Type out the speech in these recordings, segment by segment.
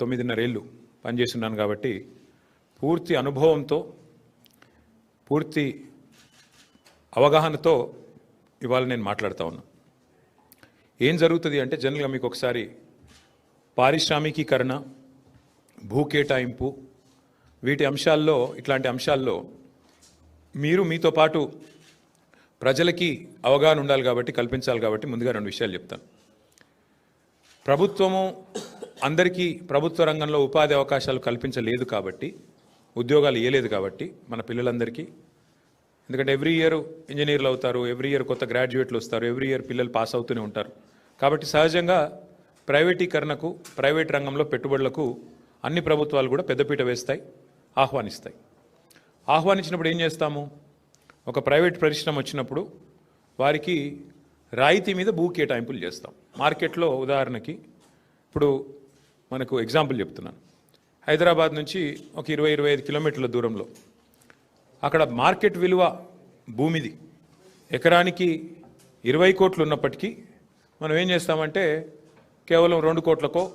తొమ్మిదిన్నరేళ్ళు పనిచేస్తున్నాను కాబట్టి పూర్తి అనుభవంతో పూర్తి అవగాహనతో ఇవాళ నేను మాట్లాడుతూ ఉన్నా. ఏం జరుగుతుంది అంటే జనరల్గా మీకు ఒకసారి పారిశ్రామికీకరణ భూ కేటాయింపు వీటి అంశాల్లో ఇట్లాంటి అంశాల్లో మీరు మీతో పాటు ప్రజలకి అవగాహన ఉండాలి కాబట్టి కల్పించాలి కాబట్టి ముందుగా రెండు విషయాలు చెప్తాను. ప్రభుత్వము అందరికీ ప్రభుత్వ రంగంలో ఉపాధి అవకాశాలు కల్పించలేదు కాబట్టి ఉద్యోగాలు ఇవ్వలేదు కాబట్టి మన పిల్లలందరికీ. ఎందుకంటే ఎవ్రీ ఇయర్ ఇంజనీర్లు అవుతారు ఎవ్రీ ఇయర్ కొత్త గ్రాడ్యుయేట్లు వస్తారు ఎవ్రీ ఇయర్ పిల్లలు పాస్ అవుతూనే ఉంటారు. కాబట్టి సహజంగా ప్రైవేటీకరణకు ప్రైవేట్ రంగంలో పెట్టుబడులకు అన్ని ప్రభుత్వాలు కూడా పెద్దపీట వేస్తాయి ఆహ్వానిస్తాయి. ఆహ్వానించినప్పుడు ఏం చేస్తాము? ఒక ప్రైవేట్ పరిశ్రమ వచ్చినప్పుడు వారికి రాయితీ మీద భూ కేటాయింపులు చేస్తాం. మార్కెట్లో ఉదాహరణకి ఇప్పుడు మనకు ఎగ్జాంపుల్ చెప్తున్నాను. హైదరాబాద్ నుంచి ఒక ఇరవై ఇరవై ఐదు కిలోమీటర్ల దూరంలో. అక్కడ మార్కెట్ విలువ భూమిది. ఎకరానికి ఇరవై కోట్లు ఉన్నప్పటికీ మనం ఏం చేస్తామంటే కేవలం రెండు కోట్లకో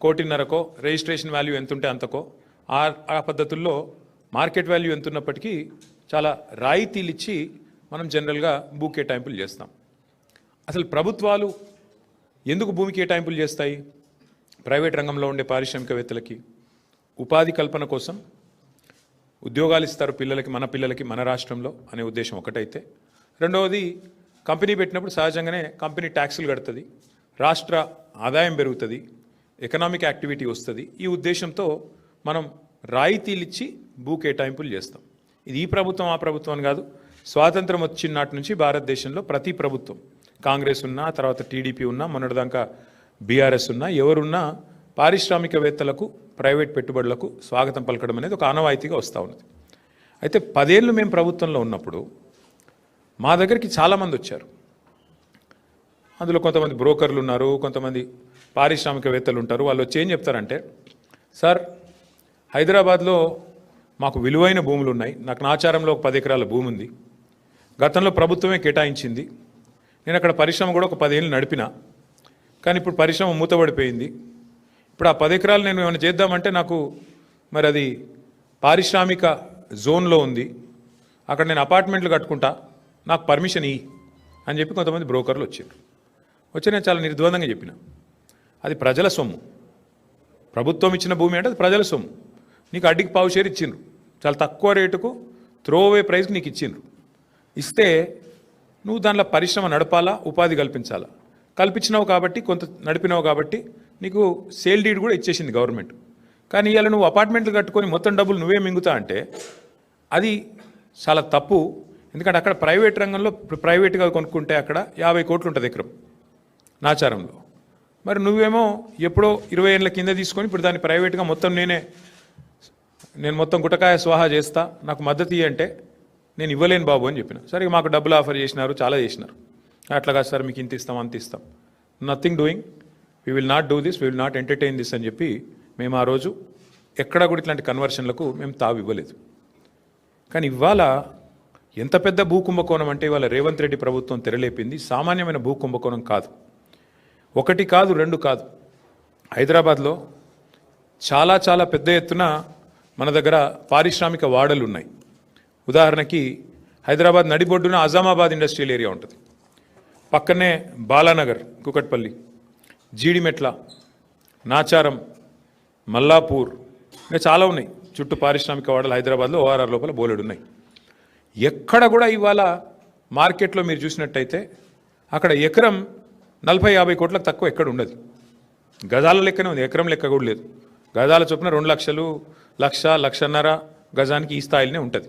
కోటిన్నరకో రిజిస్ట్రేషన్ వాల్యూ ఎంత ఉంటే అంతకో ఆ ఆ పద్ధతుల్లో మార్కెట్ వాల్యూ ఎంత ఉన్నప్పటికీ చాలా రాయితీలు ఇచ్చి మనం జనరల్గా భూ కేటాయింపులు చేస్తాం. అసలు ప్రభుత్వాలు ఎందుకు భూమి కేటాయింపులు చేస్తాయి? ప్రైవేట్ రంగంలో ఉండే పారిశ్రామికవేత్తలకి ఉపాధి కల్పన కోసం ఉద్యోగాలు ఇస్తారు పిల్లలకి మన పిల్లలకి మన రాష్ట్రంలో అనే ఉద్దేశం ఒకటైతే. రెండవది కంపెనీ పెట్టినప్పుడు సహజంగానే కంపెనీ ట్యాక్సులు కడుతుంది రాష్ట్ర ఆదాయం పెరుగుతుంది ఎకనామిక్ యాక్టివిటీ వస్తుంది. ఈ ఉద్దేశంతో మనం రాయితీలు ఇచ్చి భూ కేటాయింపులు చేస్తాం. ఇది ఈ ప్రభుత్వం ఆ ప్రభుత్వం అని కాదు. స్వాతంత్రం వచ్చిన నాటి నుంచి భారతదేశంలో ప్రతి ప్రభుత్వం కాంగ్రెస్ ఉన్నా తర్వాత టీడీపీ ఉన్నా మొన్నటిదాకా బీఆర్ఎస్ ఉన్నా ఎవరున్నా పారిశ్రామికవేత్తలకు ప్రైవేట్ పెట్టుబడులకు స్వాగతం పలకడం అనేది ఒక ఆనవాయితీగా వస్తూ ఉన్నది. అయితే పదేళ్ళు మేము ప్రభుత్వంలో ఉన్నప్పుడు మా దగ్గరికి చాలామంది వచ్చారు. అందులో కొంతమంది బ్రోకర్లు ఉన్నారు కొంతమంది పారిశ్రామికవేత్తలు ఉంటారు. వాళ్ళు వచ్చి ఏం చెప్తారంటే సార్ హైదరాబాద్లో మాకు విలువైన భూములు ఉన్నాయి. నాకు నాచారంలో ఒక పది ఎకరాల భూమి ఉంది. గతంలో ప్రభుత్వమే కేటాయించింది. నేను అక్కడ పరిశ్రమ కూడా ఒక పదేళ్ళు నడిపిన. కానీ ఇప్పుడు పరిశ్రమ మూతబడిపోయింది. ఇప్పుడు ఆ పది ఎకరాలు నేను ఏమైనా చేద్దామంటే నాకు మరి అది పారిశ్రామిక జోన్లో ఉంది. అక్కడ నేను అపార్ట్మెంట్లు కట్టుకుంటా నాకు పర్మిషన్ ఇయ్యి అని చెప్పి కొంతమంది బ్రోకర్లు వచ్చారు. వచ్చి నేను చాలా నిర్ద్వందంగా చెప్పిన. అది ప్రజల సొమ్ము. ప్రభుత్వం ఇచ్చిన భూమి అంటే అది ప్రజల సొమ్ము. నీకు అడ్డికి పావు షేర్ ఇచ్చిండ్రు. చాలా తక్కువ రేటుకు త్రో అవే ప్రైస్కి నీకు ఇచ్చిండ్రు. ఇస్తే నువ్వు దాంట్లో పరిశ్రమ నడపాలా ఉపాధి కల్పించాలా? కల్పించినావు కాబట్టి కొంత నడిపినావు కాబట్టి నీకు సేల్ డీడ్ కూడా ఇచ్చేసింది గవర్నమెంట్. కానీ ఇవాళ నువ్వు అపార్ట్మెంట్లు కట్టుకొని మొత్తం డబ్బులు నువ్వే మింగుతా అంటే అది చాలా తప్పు. ఎందుకంటే అక్కడ ప్రైవేట్ రంగంలో ఇప్పుడు ప్రైవేట్గా కొనుక్కుంటే అక్కడ యాభై కోట్లు ఉంటుంది ఎకరం నాచారంలో. మరి నువ్వేమో ఎప్పుడో ఇరవై ఏళ్ళ కింద తీసుకొని ఇప్పుడు దాన్ని ప్రైవేట్గా మొత్తం నేనే నేను మొత్తం గుటకాయ స్వాహా చేస్తా నాకు మద్దతు ఇవ్వంటే నేను ఇవ్వలేను బాబు అని చెప్పిన. సరే మాకు డబ్బులు ఆఫర్ చేసినారు చాలా చేసినారు. అట్లా కాదు సార్ మీకు ఇంత ఇస్తాం అంత ఇస్తాం. Nothing doing we will not do this we will not entertain this అని చెప్పి మేము ఆ రోజు ఎక్కడా కూడా ఇట్లాంటి కన్వర్షన్లకు మేము తావు ఇవ్వలేదు కానీ ఇవాళ ఎంత పెద్ద భూ కుంభకోణం అంటే ఇవాళ రేవంత్ రెడ్డి ప్రభుత్వం తెరలేపింది సామాన్యమైన భూ కుంభకోణం కాదు. ఒకటి కాదు రెండు కాదు. హైదరాబాద్లో చాలా చాలా పెద్ద ఎత్తున మన దగ్గర పారిశ్రామిక వాడలు ఉన్నాయి ఉదాహరణకి హైదరాబాద్ నడిబొడ్డున అజామాబాద్ ఇండస్ట్రియల్ ఏరియా ఉంటుంది. పక్కనే బాలానగర్ కుకట్పల్లి జీడిమెట్ల నాచారం మల్లాపూర్ ఇంకా చాలా ఉన్నాయి. చుట్టూ పారిశ్రామిక వాడలు హైదరాబాద్లో ఓఆర్ఆర్ లోపల బోలెడు ఉన్నాయి. ఎక్కడ కూడా ఇవాళ మార్కెట్లో మీరు చూసినట్టయితే అక్కడ ఎకరం నలభై యాభై కోట్లకు తక్కువ ఎక్కడ ఉండదు. గజాల లెక్కనే ఉంది. ఎకరం లెక్క కూడా లేదు. గజాల చొప్పున రెండు లక్షలు లక్ష లక్షన్నర గజానికి ఈ స్థాయిలోనే ఉంటుంది.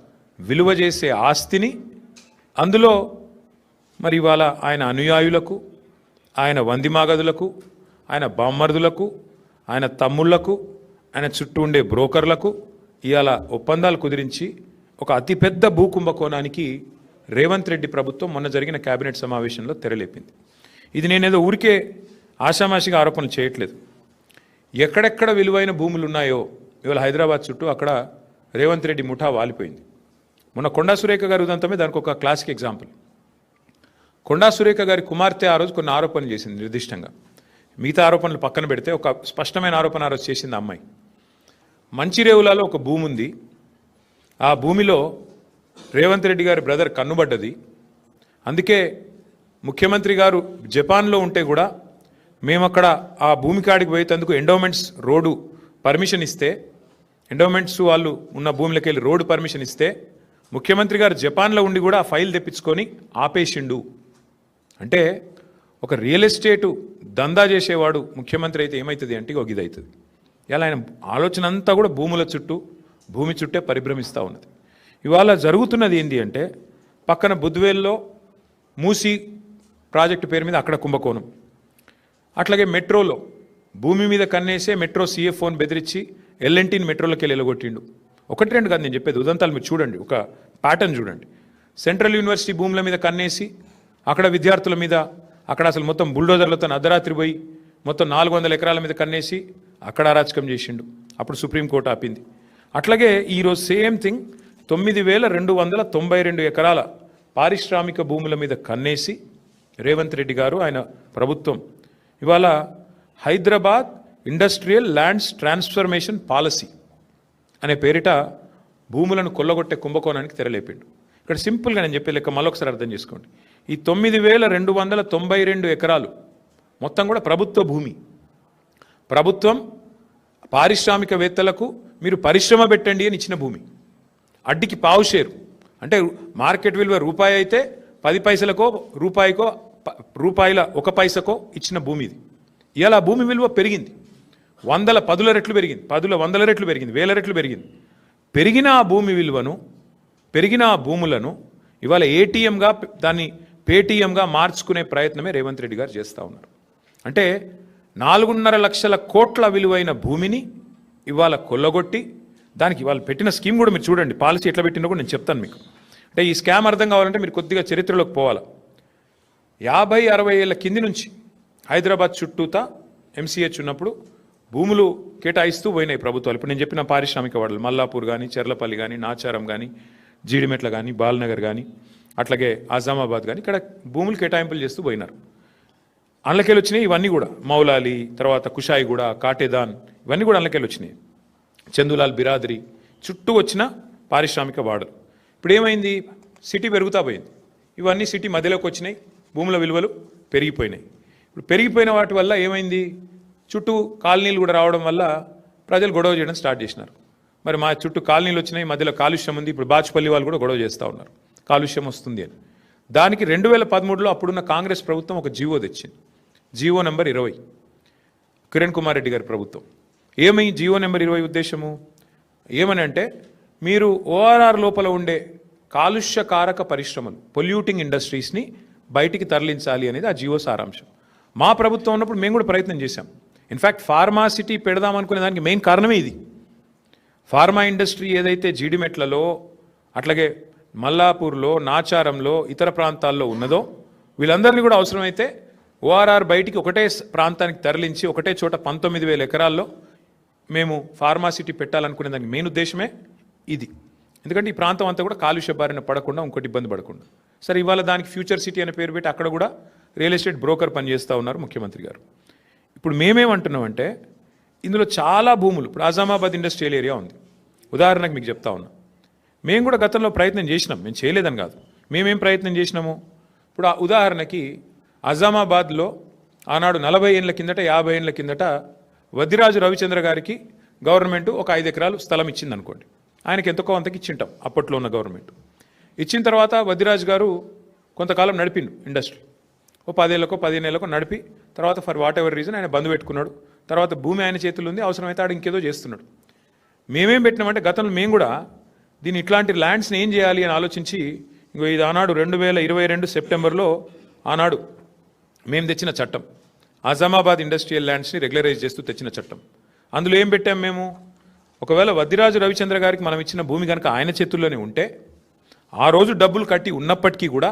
విలువ చేసే ఆస్తిని అందులో మరి ఇవాళ ఆయన అనుయాయులకు ఆయన వందిమాగదులకు ఆయన బామ్మర్దులకు ఆయన తమ్ముళ్ళకు ఆయన చుట్టూ ఉండే బ్రోకర్లకు ఇవాళ ఒప్పందాలు కుదిరించి ఒక అతిపెద్ద భూ కుంభకోణానికి రేవంత్ రెడ్డి ప్రభుత్వం మొన్న జరిగిన కేబినెట్ సమావేశంలో తెరలేపింది. ఇది నేనేదో ఊరికే ఆషామాషిగా ఆరోపణలు చేయట్లేదు. ఎక్కడెక్కడ విలువైన భూములు ఉన్నాయో ఇవాళ హైదరాబాద్ చుట్టూ అక్కడ రేవంత్ రెడ్డి ముఠా వాలిపోయింది. మొన్న కొండా సురేఖ గారి ఉదంతమే దానికి ఒక క్లాసిక్ ఎగ్జాంపుల్ కొండా సురేఖ గారి కుమార్తె ఆ రోజు కొన్ని ఆరోపణలు చేసింది నిర్దిష్టంగా. మిగతా ఆరోపణలు పక్కన పెడితే ఒక స్పష్టమైన ఆరోపణ ఆ రోజు చేసింది అమ్మాయి. మంచిరేవులలో ఒక భూమి ఉంది. ఆ భూమిలో రేవంత్ రెడ్డి గారి బ్రదర్ కన్నుబడ్డది. అందుకే ముఖ్యమంత్రి గారు జపాన్లో ఉంటే కూడా మేము అక్కడ ఆ భూమి కాడికి పోయేందుకు ఎండోమెంట్స్ రోడ్డు పర్మిషన్ ఇస్తే ఎండోమెంట్స్ వాళ్ళు ఉన్న భూమిలోకి వెళ్ళి రోడ్డు పర్మిషన్ ఇస్తే ముఖ్యమంత్రి గారు జపాన్లో ఉండి కూడా ఆ ఫైల్ తెప్పించుకొని ఆపేసిండు. అంటే ఒక రియల్ ఎస్టేటు దందా చేసేవాడు ముఖ్యమంత్రి అయితే ఏమవుతుంది అంటే ఒక ఇది అవుతుంది ఇలా ఆయన ఆలోచన అంతా కూడా భూముల చుట్టూ భూమి చుట్టే పరిభ్రమిస్తూ ఉన్నది. ఇవాళ జరుగుతున్నది ఏంటి అంటే పక్కన బుద్వేల్లో మూసి ప్రాజెక్టు పేరు మీద అక్కడ కుంభకోణం. అట్లాగే మెట్రోలో భూమి మీద కన్నేసే మెట్రో సీఎఫ్ఓని బెదిరించి ఎల్ఎన్టీని మెట్రోలోకి వెళ్ళి వెళ్ళగొట్టిండు ఒకటి రెండు కాదు నేను చెప్పేది ఉదంతాలు మీరు చూడండి ఒక ప్యాటర్న్ చూడండి. సెంట్రల్ యూనివర్సిటీ భూముల మీద కన్నేసి అక్కడ విద్యార్థుల మీద అక్కడ అసలు మొత్తం బుల్డోజర్లతో అర్ధరాత్రి పోయి మొత్తం నాలుగు వందల ఎకరాల మీద కన్నేసి అక్కడ అరాచకం చేసిండు. అప్పుడు సుప్రీంకోర్టు ఆపింది. అట్లాగే ఈరోజు సేమ్ థింగ్ తొమ్మిది వేల రెండు వందల తొంభై రెండు ఎకరాల పారిశ్రామిక భూముల మీద కన్నేసి రేవంత్ రెడ్డి గారు ఆయన ప్రభుత్వం. ఇవాళ Hyderabad industrial lands transformation policy. అనే పేరిట భూములను కొల్లగొట్టే కుంభకోణానికి తెరలేపిండు. ఇక్కడ సింపుల్గా నేను చెప్పే లెక్క మళ్ళొకసారి అర్థం చేసుకోండి. ఈ తొమ్మిది వేల రెండు వందల తొంభై రెండు ఎకరాలు మొత్తం కూడా ప్రభుత్వ భూమి. ప్రభుత్వం పారిశ్రామికవేత్తలకు మీరు పరిశ్రమ పెట్టండి అని ఇచ్చిన భూమి. అడ్డికి పావు షేరు. అంటే మార్కెట్ విలువ రూపాయి అయితే పది పైసలకో రూపాయికో ప- రూపాయల ఒక పైసకో ఇచ్చిన భూమి ఇది. ఇలా భూమి విలువ పెరిగింది. వందల పదుల రెట్లు పెరిగింది. పదుల వందల రెట్లు పెరిగింది. వేల రెట్లు పెరిగింది. పెరిగిన ఆ భూమి విలువను పెరిగిన ఆ భూములను ఇవాళ ఏటీఎంగా దాన్ని పేటీఎంగా మార్చుకునే ప్రయత్నమే రేవంత్ రెడ్డి గారు చేస్తూ ఉన్నారు. అంటే నాలుగున్నర లక్షల కోట్ల విలువైన భూమిని ఇవాళ కొల్లగొట్టి దానికి ఇవాళ పెట్టిన స్కీమ్ కూడా మీరు చూడండి. పాలసీ ఎట్లా పెట్టినా కూడా నేను చెప్తాను మీకు. అంటే ఈ స్కామ్ అర్థం కావాలంటే మీరు కొద్దిగా చరిత్రలోకి పోవాలి. యాభై అరవై ఏళ్ళ కింది నుంచి హైదరాబాద్ చుట్టూతా ఎంసీహెచ్ ఉన్నప్పుడు భూములు కేటాయిస్తూ పోయినాయి ప్రభుత్వాలు. ఇప్పుడు నేను చెప్పిన పారిశ్రామిక వాడలు మల్లాపూర్ కానీ చెర్లపల్లి కానీ నాచారం కానీ జీడిమెట్ల కానీ బాల్నగర్ కానీ అట్లాగే ఆజామాబాద్ కానీ ఇక్కడ భూములు కేటాయింపులు చేస్తూ పోయినారు. అందులోకెళ్ళి వచ్చినాయి ఇవన్నీ కూడా. మౌలాలి తర్వాత కుషాయిగూడ కాటేదాన్ ఇవన్నీ కూడా అందులోకెళ్ళి వచ్చినాయి చందులాల్ బిరాదరి చుట్టూ వచ్చిన పారిశ్రామిక వాడలు. ఇప్పుడు ఏమైంది? సిటీ పెరుగుతా పోయింది. ఇవన్నీ సిటీ మధ్యలోకి వచ్చినాయి భూముల విలువలు పెరిగిపోయినాయి. ఇప్పుడు పెరిగిపోయిన వాటి వల్ల ఏమైంది? చుట్టూ కాలనీలు కూడా రావడం వల్ల ప్రజలు గొడవ చేయడం స్టార్ట్ చేసినారు. మరి మా చుట్టూ కాలనీలు వచ్చినాయి మధ్యలో కాలుష్యం ఉంది ఇప్పుడు బాచుపల్లి వాళ్ళు కూడా గొడవ చేస్తూ ఉన్నారు. కాలుష్యం వస్తుంది అని. దానికి రెండు వేల పదమూడులో అప్పుడున్న కాంగ్రెస్ ప్రభుత్వం ఒక జీవో తెచ్చింది. జీవో నెంబర్ ఇరవై. కిరణ్ కుమార్ రెడ్డి గారి ప్రభుత్వం. ఏమై జీవో నెంబర్ ఇరవై ఉద్దేశము? ఏమని అంటే మీరు ఓఆర్ఆర్ లోపల ఉండే కాలుష్యకారక పరిశ్రమలు పొల్యూటింగ్ ఇండస్ట్రీస్ని బయటికి తరలించాలి అనేది ఆ జియో సారాంశం. మా ప్రభుత్వం ఉన్నప్పుడు మేము కూడా ప్రయత్నం చేశాం. ఇన్ఫ్యాక్ట్ ఫార్మాసిటీ పెడదాం అనుకునే దానికి మెయిన్ కారణమే ఇది. ఫార్మా ఇండస్ట్రీ ఏదైతే జీడిమెట్లలో అట్లాగే మల్లాపూర్లో నాచారంలో ఇతర ప్రాంతాల్లో ఉన్నదో వీళ్ళందరినీ కూడా అవసరమైతే ఓఆర్ఆర్ బయటికి ఒకటే ప్రాంతానికి తరలించి ఒకటే చోట పంతొమ్మిది వేల ఎకరాల్లో మేము ఫార్మాసిటీ పెట్టాలనుకునే దానికి మెయిన్ ఉద్దేశమే ఇది. ఎందుకంటే ఈ ప్రాంతం అంతా కూడా కాలుష్య బారిన పడకుండా ఇంకోటి ఇబ్బంది పడకుండా. సరే ఇవాళ దానికి ఫ్యూచర్ సిటీ అనే పేరు పెట్టి అక్కడ కూడా రియల్ ఎస్టేట్ బ్రోకర్ పనిచేస్తూ ఉన్నారు ముఖ్యమంత్రి గారు. ఇప్పుడు మేమేమంటున్నామంటే ఇందులో చాలా భూములు ఇప్పుడు ఆజామాబాద్ ఇండస్ట్రియల్ ఏరియా ఉంది. ఉదాహరణకు మీకు చెప్తా ఉన్నా. మేము కూడా గతంలో ప్రయత్నం చేసినాం మేము చేయలేదని కాదు. మేమేం ప్రయత్నం చేసినాము? ఇప్పుడు ఆ ఉదాహరణకి అజామాబాద్లో ఆనాడు నలభై ఏళ్ళ కిందట యాభై ఏళ్ళ కిందట వదిరాజు రవిచంద్ర గారికి గవర్నమెంట్ ఒక ఐదు ఎకరాలు స్థలం ఇచ్చింది అనుకోండి ఆయనకి ఎంతకో అంతకి ఇచ్చింటాం అప్పట్లో ఉన్న గవర్నమెంట్. ఇచ్చిన తర్వాత వదిరాజు గారు కొంతకాలం నడిపిండు ఇండస్ట్రీ. ఓ పదేళ్ళకో పదిహేను నెలలకు నడిపి తర్వాత ఫర్ వాట్ ఎవర్ రీజన్ ఆయన బంధు పెట్టుకున్నాడు. తర్వాత భూమి ఆయన చేతుల్లో ఉంది అవసరమైతే ఆడు ఇంకేదో చేస్తున్నాడు. మేమేం పెట్టినామంటే గతంలో మేము కూడా దీన్ని ఇట్లాంటి ల్యాండ్స్ని ఏం చేయాలి అని ఆలోచించి ఇంకో ఇది ఆనాడు రెండు వేల ఇరవై రెండు సెప్టెంబర్లో ఆనాడు మేము తెచ్చిన చట్టం. ఆజామాబాద్ ఇండస్ట్రియల్ ల్యాండ్స్ని రెగ్యులరైజ్ చేస్తూ తెచ్చిన చట్టం. అందులో ఏం పెట్టాం మేము? ఒకవేళ వద్దిరాజు రవిచంద్ర గారికి మనం ఇచ్చిన భూమి కనుక ఆయన చేతుల్లోనే ఉంటే ఆ రోజు డబ్బులు కట్టి ఉన్నప్పటికీ కూడా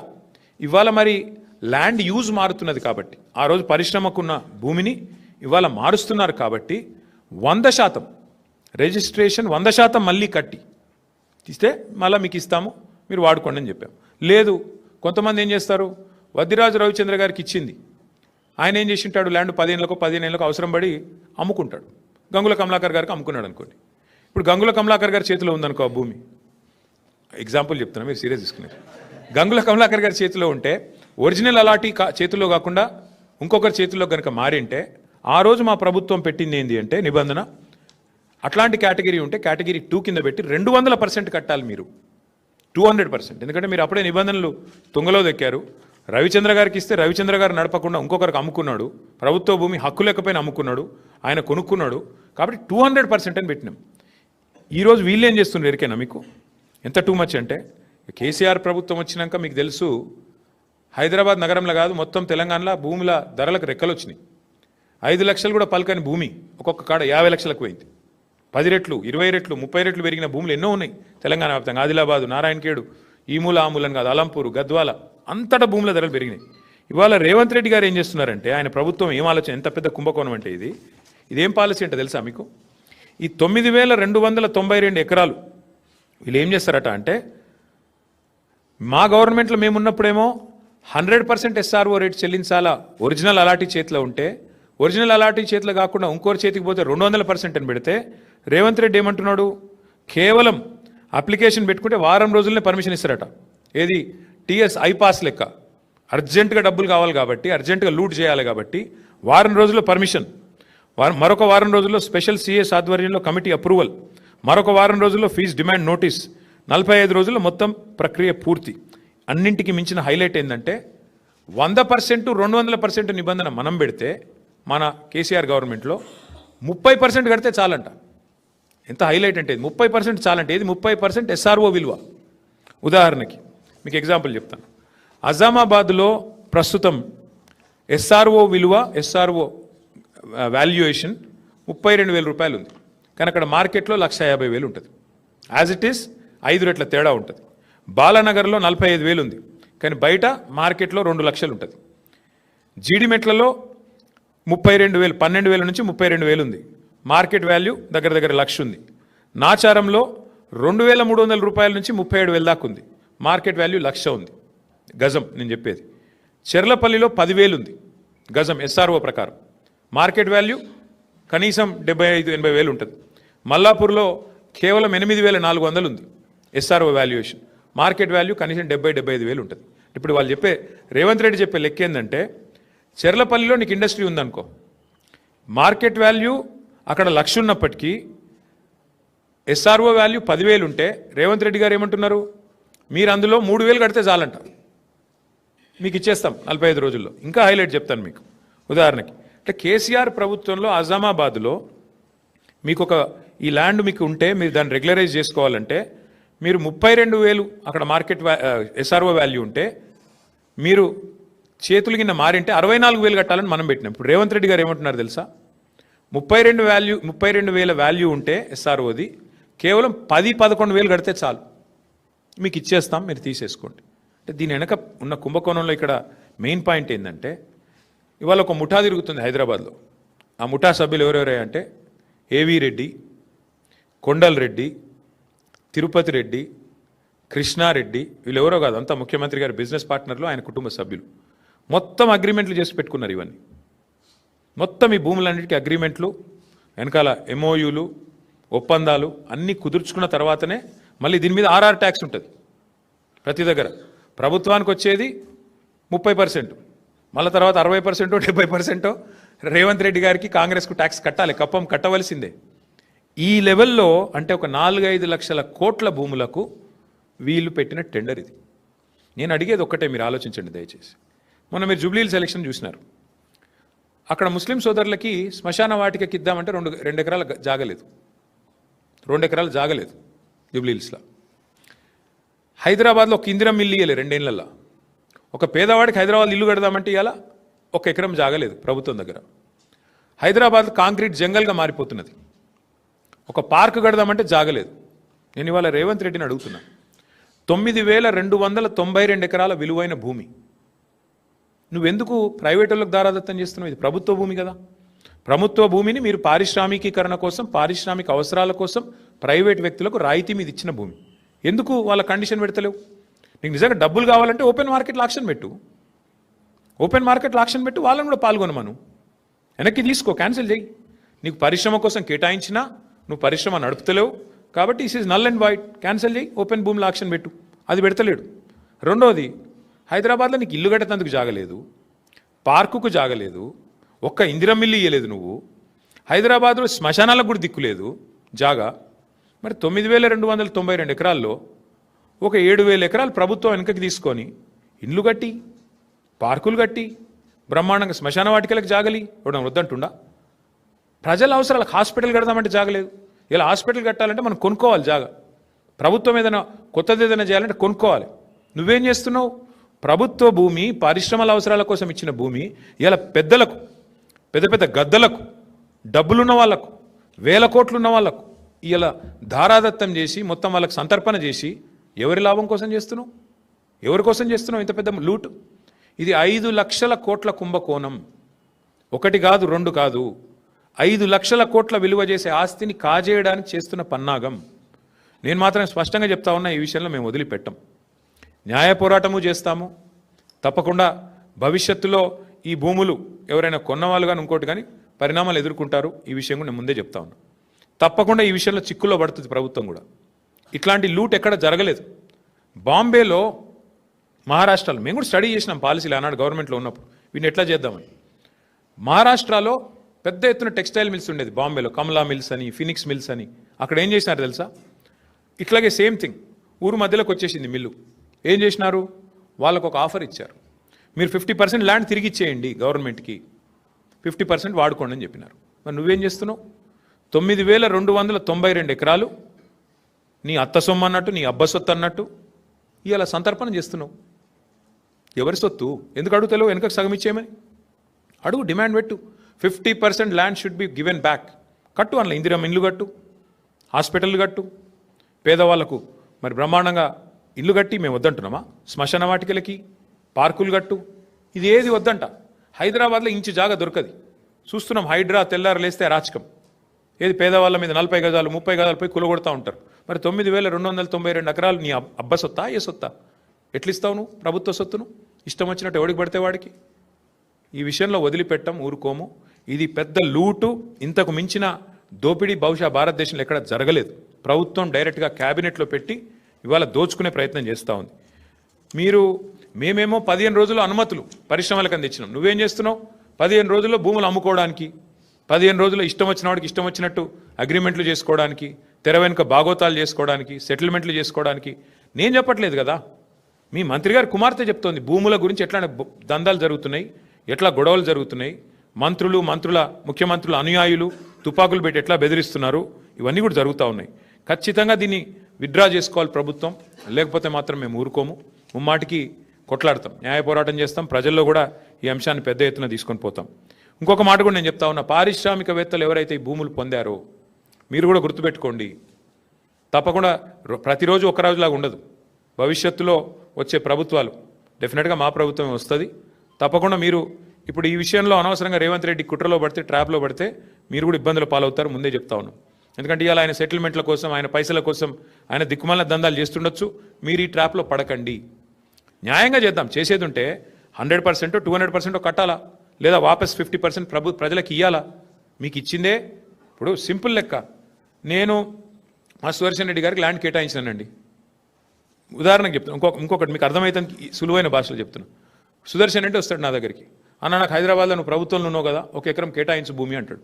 ఇవాళ మరి ల్యాండ్ యూజ్ మారుతున్నది కాబట్టి ఆ రోజు పరిశ్రమకున్న భూమిని ఇవాళ మారుస్తున్నారు కాబట్టి వంద శాతం రిజిస్ట్రేషన్ వంద శాతం మళ్ళీ కట్టి ఇస్తే మళ్ళీ మీకు ఇస్తాము మీరు వాడుకోండి అని చెప్పాం. లేదు కొంతమంది ఏం చేస్తారు? వద్దిరాజు రవిచంద్ర గారికి ఇచ్చింది. ఆయన ఏం చేసి ఉంటాడు ల్యాండ్ పదిహేనులకు పదిహేను అవసరం పడి అమ్ముకుంటాడు. గంగుల కమలాకర్ గారికి అమ్ముకున్నాడు అనుకోండి. ఇప్పుడు గంగుల కమలాకర్ గారి చేతిలో ఉందనుకో ఆ భూమి. ఎగ్జాంపుల్ చెప్తున్నా మీరు సీరియస్ తీసుకున్నారు గంగుల కమలాకర్ గారి చేతిలో ఉంటే ఒరిజినల్ అలాంటి చేతుల్లో చేతిలో కాకుండా ఇంకొకరి చేతిలో కనుక మారింటే ఆ రోజు మా ప్రభుత్వం పెట్టింది ఏంటి అంటే నిబంధన అట్లాంటి కేటగిరీ ఉంటే కేటగిరీ టూ కింద పెట్టి రెండు వందల పర్సెంట్ కట్టాలి మీరు. Two hundred percent. ఎందుకంటే మీరు అప్పుడే నిబంధనలు తుంగలో దెక్కారు. రవిచంద్ర గారికి ఇస్తే రవిచంద్ర గారు నడపకుండా ఇంకొకరికి అమ్ముకున్నాడు. ప్రభుత్వ భూమి హక్కు లేకపోయినా అమ్ముకున్నాడు. ఆయన కొనుక్కున్నాడు. కాబట్టి టూ హండ్రెడ్ పర్సెంట్ అని పెట్టినాం. ఈరోజు వీళ్ళు ఏం చేస్తున్నారు? ఎరికేనా మీకు? ఎంత టూ మచ్ అంటే? కేసీఆర్ ప్రభుత్వం వచ్చినాక మీకు తెలుసు హైదరాబాద్ నగరంలో కాదు మొత్తం తెలంగాణలో భూముల ధరలకు రెక్కలు వచ్చినాయి. ఐదు లక్షలు కూడా పలకని భూమి ఒక్కొక్క కాడ యాభై లక్షలకు పోయింది. పది రెట్లు ఇరవై రెట్లు ముప్పై రెట్లు పెరిగిన భూములు ఎన్నో ఉన్నాయి. తెలంగాణ వ్యాప్తంగా ఆదిలాబాదు నారాయణఖేడు ఈ మూల ఆ కాదు అలంపూరు గద్వాల అంతటా భూముల ధరలు పెరిగినాయి. ఇవాళ రేవంత్ రెడ్డి గారు ఏం చేస్తున్నారంటే ఆయన ప్రభుత్వం ఏం ఆలోచన ఎంత పెద్ద కుంభకోణం అంటే ఇది? ఇదేం పాలసీ అంటే తెలుసా మీకు? ఈ తొమ్మిది వేల రెండు వందల తొంభై రెండు ఎకరాలు వీళ్ళు ఏం చేస్తారట అంటే మా గవర్నమెంట్లో మేమున్నప్పుడేమో హండ్రెడ్ పర్సెంట్ ఎస్ఆర్ఓ రేట్ చెల్లించాలా ఒరిజినల్ అలాటీ చేతిలో ఉంటే ఒరిజినల్ అలాటీ చేతిలో కాకుండా ఇంకోరి చేతికి పోతే రెండు వందల పర్సెంట్ అని పెడితే రేవంత్ రెడ్డి ఏమంటున్నాడు? కేవలం అప్లికేషన్ పెట్టుకుంటే వారం రోజులనే పర్మిషన్ ఇస్తారట. ఏది? టీఎస్ ఐపాస్ లెక్క. అర్జెంటుగా డబ్బులు కావాలి కాబట్టి అర్జెంటుగా లూట్ చేయాలి కాబట్టి వారం రోజుల్లో పర్మిషన్. వారం మరొక వారం రోజుల్లో స్పెషల్ సిఎస్ ఆధ్వర్యంలో కమిటీ అప్రూవల్. మరొక వారం రోజుల్లో ఫీజు డిమాండ్ నోటీస్. నలభై ఐదు రోజుల్లో మొత్తం ప్రక్రియ పూర్తి. అన్నింటికి మించిన హైలైట్ ఏంటంటే వంద పర్సెంట్ రెండు వందల పర్సెంట్ నిబంధన మనం పెడితే మన కేసీఆర్ గవర్నమెంట్లో ముప్పై పర్సెంట్ కడితే చాలంట. ఎంత హైలైట్ అంటే ఇది? ముప్పై పర్సెంట్ చాలంటే ఇది ముప్పై పర్సెంట్ ఎస్ఆర్ఓ విలువ. ఉదాహరణకి మీకు ఎగ్జాంపుల్ చెప్తాను. అజామాబాద్లో ప్రస్తుతం ఎస్ఆర్ఓ విలువ ఎస్ఆర్ఓ వాల్యుయేషన్ ముప్పై రెండు వేల రూపాయలు ఉంది. కానీ అక్కడ మార్కెట్లో లక్ష యాభై వేలు ఉంటుంది. యాజ్ ఇట్ ఈస్ ఐదు రెట్ల తేడా ఉంటుంది. బాలానగర్లో నలభై ఐదు వేలు ఉంది కానీ బయట మార్కెట్లో రెండు లక్షలు ఉంటుంది జీడిమెట్లలో ముప్పై రెండు వేలు పన్నెండు వేల నుంచి ముప్పై రెండు వేలు ఉంది మార్కెట్ వాల్యూ దగ్గర దగ్గర లక్ష ఉంది నాచారంలో రెండు వేల మూడు వందల రూపాయల నుంచి ముప్పై ఏడు వేల దాకా ఉంది మార్కెట్ వాల్యూ లక్ష ఉంది. గజం నేను చెప్పేది. చెర్లపల్లిలో పదివేలు ఉంది గజం ఎస్ఆర్ఓ ప్రకారం. మార్కెట్ వాల్యూ కనీసం డెబ్బై ఐదు ఎనభై వేలు ఉంటుంది మల్లాపూర్లో కేవలం ఎనిమిది వేల నాలుగు వందలు ఉంది ఎస్ఆర్ఓ వాల్యుయేషన్ మార్కెట్ వాల్యూ కనీసం డెబ్బై డెబ్బై ఐదు వేలు ఉంటుంది. ఇప్పుడు వాళ్ళు చెప్పే రేవంత్ రెడ్డి చెప్పే లెక్క ఏంటంటే చెర్లపల్లిలో నీకు ఇండస్ట్రీ ఉందనుకో మార్కెట్ వాల్యూ అక్కడ లక్ష ఉన్నప్పటికీ ఎస్ఆర్ఓ వాల్యూ పదివేలు ఉంటే రేవంత్ రెడ్డి గారు ఏమంటున్నారు? మీరు అందులో మూడు వేలు కడితే చాలంట. మీకు ఇచ్చేస్తాం నలభై ఐదు రోజుల్లో. ఇంకా హైలైట్ చెప్తాను మీకు. ఉదాహరణకి అంటే కేసీఆర్ ప్రభుత్వంలో అజామాబాద్లో మీకు ఒక ఈ ల్యాండ్ మీకు ఉంటే మీరు దాన్ని రెగ్యులరైజ్ చేసుకోవాలంటే మీరు ముప్పై రెండు వేలు అక్కడ మార్కెట్ ఎస్ఆర్ఓ వాల్యూ ఉంటే మీరు చేతులు కింద మారింటే అరవై నాలుగు వేలు కట్టాలని మనం పెట్టినాం. ఇప్పుడు రేవంత్ రెడ్డి గారు ఏమంటున్నారు తెలుసా? ముప్పై రెండు వాల్యూ ముప్పై రెండు వేల వాల్యూ ఉంటే ఎస్ఆర్ఓది కేవలం పది పదకొండు వేలు కడితే చాలు. మీకు ఇచ్చేస్తాం మీరు తీసేసుకోండి. అంటే దీని వెనక ఉన్న కుంభకోణంలో ఇక్కడ మెయిన్ పాయింట్ ఏంటంటే ఇవాళ ఒక ముఠా తిరుగుతుంది హైదరాబాద్లో. ఆ ముఠా సభ్యులు ఎవరెవరే అంటే ఏవి రెడ్డి కొండల్ రెడ్డి తిరుపతి రెడ్డి కృష్ణారెడ్డి వీళ్ళు ఎవరో కాదు అంతా ముఖ్యమంత్రి గారి బిజినెస్ పార్ట్నర్లు ఆయన కుటుంబ సభ్యులు. మొత్తం అగ్రిమెంట్లు చేసి పెట్టుకున్నారు ఇవన్నీ. మొత్తం ఈ భూములన్నిటికీ అగ్రిమెంట్లు వెనకాల ఎంఓయూలు ఒప్పందాలు అన్నీ కుదుర్చుకున్న తర్వాతనే మళ్ళీ దీని మీద ఆర్ఆర్ ట్యాక్స్ ఉంటుంది. ప్రతి దగ్గర. ప్రభుత్వానికి వచ్చేది ముప్పై పర్సెంట్ మళ్ళీ తర్వాత అరవై పర్సెంటో డెబ్బై పర్సెంటో రేవంత్ రెడ్డి గారికి కాంగ్రెస్కు ట్యాక్స్ కట్టాలి. కప్పం కట్టవలసిందే. ఈ లెవెల్లో అంటే ఒక నాలుగైదు లక్షల కోట్ల భూములకు వీళ్ళు పెట్టిన టెండర్ ఇది. నేను అడిగేది ఒక్కటే మీరు ఆలోచించండి దయచేసి. మొన్న మీరు జూబ్లీహిల్స్ సెలక్షన్ చూసినారు. అక్కడ ముస్లిం సోదరులకి శ్మశాన వాటికకి ఇద్దామంటే రెండు రెండు ఎకరాల జాగలేదు. రెండు ఎకరాలు జాగలేదు జూబ్లీహిల్స్లో హైదరాబాద్లో ఒక ఇందిరం ఇల్లు ఇయ్యలే రెండేళ్ళలో ఒక పేదవాడికి హైదరాబాద్ ఇల్లు కడదామంటే ఇవాళ ఒక ఎకరం జాగలేదు ప్రభుత్వం దగ్గర. హైదరాబాద్ కాంక్రీట్ జంగల్గా మారిపోతున్నది. ఒక పార్క్ కడదామంటే జాగలేదు. నేను ఇవాళ రేవంత్ రెడ్డిని అడుగుతున్నా. తొమ్మిది వేల రెండు వందల తొంభై రెండు ఎకరాల విలువైన భూమి. నువ్వెందుకు ప్రైవేట్ వాళ్ళకి దారాదత్తం చేస్తున్నావు? ఇది ప్రభుత్వ భూమి కదా. ప్రభుత్వ భూమిని మీరు పారిశ్రామికీకరణ కోసం పారిశ్రామిక అవసరాల కోసం ప్రైవేట్ వ్యక్తులకు రాయితీ మీద ఇచ్చిన భూమి. ఎందుకు వాళ్ళ కండిషన్ పెడతలేవు? నీకు నిజంగా డబ్బులు కావాలంటే ఓపెన్ మార్కెట్లో ఆక్షన్ పెట్టు. ఓపెన్ మార్కెట్లో ఆక్షన్ పెట్టు వాళ్ళని కూడా పాల్గొనమను. వెనక్కి తీసుకో క్యాన్సిల్ చేయి నీకు పరిశ్రమ కోసం కేటాయించినా నువ్వు పరిశ్రమ నడుపుతలేవు. కాబట్టి is is null and void cancel చేయి ఓపెన్ భూమిలో ఆక్షన్ పెట్టు. అది పెడతలేడు. రెండోది హైదరాబాద్లో నీకు ఇల్లు కట్టేందుకు జాగలేదు. పార్కుకు జాగలేదు. ఒక్క ఇందిరమిల్లు ఇయ్యలేదు నువ్వు. హైదరాబాద్లో శ్మశానాలకు కూడా దిక్కులేదు జాగా. మరి తొమ్మిది వేల రెండు వందల తొంభై రెండు ఎకరాల్లో ఒక ఏడు వేల ఎకరాలు ప్రభుత్వం వెనుకకి తీసుకొని ఇండ్లు కట్టి పార్కులు కట్టి బ్రహ్మాండంగా శ్మశాన వాటికలకు జాగలి. ఇవ్వడం వద్దంటుండా? ప్రజల అవసరాలకు హాస్పిటల్ కడదామంటే జాగలేదు ఇలా హాస్పిటల్ కట్టాలంటే మనం కొనుక్కోవాలి జాగా. ప్రభుత్వం ఏదైనా కొత్తది ఏదైనా చేయాలంటే కొనుక్కోవాలి. నువ్వేం చేస్తున్నావు? ప్రభుత్వ భూమి పరిశ్రమల అవసరాల కోసం ఇచ్చిన భూమి ఇలా పెద్దలకు పెద్ద పెద్ద గద్దలకు డబ్బులున్న వాళ్ళకు వేల కోట్లున్న వాళ్ళకు ఇలా ధారాదత్తం చేసి మొత్తం వాళ్ళకి సంతర్పణ చేసి ఎవరి లాభం కోసం చేస్తున్నావు? ఎవరి కోసం చేస్తున్నావు ఇంత పెద్ద లూట్? ఇది ఐదు లక్షల కోట్ల కుంభకోణం. ఒకటి కాదు రెండు కాదు. ఐదు లక్షల కోట్ల విలువ చేసే ఆస్తిని కాజేయడానికి చేస్తున్న పన్నాగం. నేను మాత్రం స్పష్టంగా చెప్తా ఉన్నా ఈ విషయంలో మేము వదిలిపెట్టం. న్యాయ పోరాటము చేస్తాము. తప్పకుండా భవిష్యత్తులో ఈ భూములు ఎవరైనా కొన్నవాళ్ళు కానీ ఇంకోటి కానీ పరిణామాలు ఎదుర్కొంటారు. ఈ విషయం కూడా నేను ముందే చెప్తా ఉన్నా. తప్పకుండా ఈ విషయంలో చిక్కుల్లో పడుతుంది ప్రభుత్వం కూడా. ఇట్లాంటి లూట్ ఎక్కడ జరగలేదు. బాంబేలో మహారాష్ట్రలో మేము కూడా స్టడీ చేసినాం పాలసీలు ఆనాడు గవర్నమెంట్లో ఉన్నప్పుడు. వీటిని ఎట్లా చేద్దామని. మహారాష్ట్రలో పెద్ద ఎత్తున టెక్స్టైల్ మిల్స్ ఉండేది బాంబేలో కమలా మిల్స్ అని ఫినిక్స్ మిల్స్ అని. అక్కడ ఏం చేసినారు తెలుసా? ఇట్లాగే సేమ్ థింగ్. ఊరు మధ్యలోకి వచ్చేసింది మిల్లు. ఏం చేసినారు? వాళ్ళకు ఒక ఆఫర్ ఇచ్చారు. మీరు ఫిఫ్టీ పర్సెంట్ ల్యాండ్ తిరిగి ఇచ్చేయండి గవర్నమెంట్కి. ఫిఫ్టీ పర్సెంట్ వాడుకోండి అని చెప్పినారు. మరి నువ్వేం చేస్తున్నావు? తొమ్మిది వేల రెండు వందల తొంభై రెండు ఎకరాలు నీ అత్త సొమ్ము అన్నట్టు నీ అబ్బ సొత్తు అన్నట్టు ఇలా సంతర్పణ చేస్తున్నావు. ఎవరి సొత్తు? ఎందుకు అడుగుతలేవు? వెనకకు సగం ఇచ్చేయమని. అడుగు డిమాండ్ పెట్టు. Fifty percent land should be given back. కట్టు అందులో ఇందిరా ఇల్లు కట్టు హాస్పిటల్ కట్టు. పేదవాళ్ళకు మరి బ్రహ్మాండంగా ఇల్లు కట్టి మేము వద్దంటున్నామా? శ్మశాన వాటికలకి పార్కులు కట్టు. ఇది ఏది వద్దంట? హైదరాబాద్లో ఇంచు జాగా దొరకది. చూస్తున్నాం హైడ్రా తెల్లారు లేస్తే రాచకం ఏది పేదవాళ్ళ మీద నలభై గజాలు ముప్పై గజాలు పోయి కులగొడతా ఉంటారు. మరి తొమ్మిది వేల రెండు వందల తొంభై రెండు ఎకరాలు నీ అబ్బ సొత్తా ఏ సొత్తా? ఎట్లిస్తావు నువ్వు ప్రభుత్వ సొత్తును? ఇష్టం వచ్చినట్టు ఎవడికి పడితే వాడికి? ఈ విషయంలో వదిలిపెట్టం ఊరుకోము. ఇది పెద్ద లూటు ఇంతకు మించిన దోపిడీ బహుశా భారతదేశంలో ఎక్కడ జరగలేదు. ప్రభుత్వం డైరెక్ట్గా క్యాబినెట్లో పెట్టి ఇవాళ దోచుకునే ప్రయత్నం చేస్తూ ఉంది. మీరు మేమేమో పదిహేను రోజులు అనుమతులు పరిశ్రమలకు అందించినాం. నువ్వేం చేస్తున్నావు? పదిహేను రోజుల్లో భూములు అమ్ముకోవడానికి పదిహేను రోజుల్లో ఇష్టం వచ్చిన వాడికి ఇష్టం వచ్చినట్టు అగ్రిమెంట్లు చేసుకోవడానికి తెర వెనుక బాగోతాలు చేసుకోవడానికి సెటిల్మెంట్లు చేసుకోవడానికి. నేను చెప్పట్లేదు కదా. మీ మంత్రి గారు కుమార్తె చెప్తోంది భూముల గురించి ఎట్లా దందాలు జరుగుతున్నాయి ఎట్లా గొడవలు జరుగుతున్నాయి మంత్రులు మంత్రుల ముఖ్యమంత్రుల అనుయాయులు తుపాకులు పెట్టి ఎట్లా బెదిరిస్తున్నారు? ఇవన్నీ కూడా జరుగుతూ ఉన్నాయి. ఖచ్చితంగా దీన్ని విత్డ్రా చేసుకోవాలి ప్రభుత్వం. లేకపోతే మాత్రం మేము ఊరుకోము. ముమ్మాటికి కొట్లాడతాం. న్యాయ పోరాటం చేస్తాం. ప్రజల్లో కూడా ఈ అంశాన్ని పెద్ద ఎత్తున తీసుకొని పోతాం. ఇంకొక మాట కూడా నేను చెప్తా ఉన్నా. పారిశ్రామికవేత్తలు ఎవరైతే ఈ భూములు పొందారో మీరు కూడా గుర్తుపెట్టుకోండి. తప్పకుండా రో- ప్రతిరోజు ఒక రోజులాగా ఉండదు. భవిష్యత్తులో వచ్చే ప్రభుత్వాలు. డెఫినెట్గా మా ప్రభుత్వమే వస్తుంది. తప్పకుండా మీరు ఇప్పుడు ఈ విషయంలో అనవసరంగా రేవంత్ రెడ్డి కుట్రలో పడితే ట్రాప్లో పడితే మీరు కూడా ఇబ్బందులు పాలవుతారు ముందే చెప్తా ఉన్నాం. ఎందుకంటే ఇవాళ ఆయన సెటిల్మెంట్ల కోసం ఆయన పైసల కోసం ఆయన దిక్కుమాల దందాలు చేస్తుండొచ్చు. మీరు ఈ ట్రాప్లో పడకండి. న్యాయంగా చేద్దాం. చేసేది ఉంటే hundred percent two hundred percent కట్టాలా? లేదా వాపస్ ఫిఫ్టీ పర్సెంట్ ప్రభు ప్రజలకు ఇవ్వాలా మీకు ఇచ్చిందే? ఇప్పుడు సింపుల్ లెక్క. నేను మా సుదర్శన్ రెడ్డి గారికి ల్యాండ్ కేటాయించానండి ఉదాహరణకు చెప్తాను ఇంకొక ఇంకొకటి మీకు అర్థమవుతానికి సులువైన భాషలో చెప్తున్నాను సుదర్శన్ అంటే వస్తాడు నా దగ్గరికి. అన్న నాకు హైదరాబాద్లో నువ్వు ప్రభుత్వంలో ఉన్నావు కదా ఒక ఎకరం కేటాయించు భూమి అంటాడు.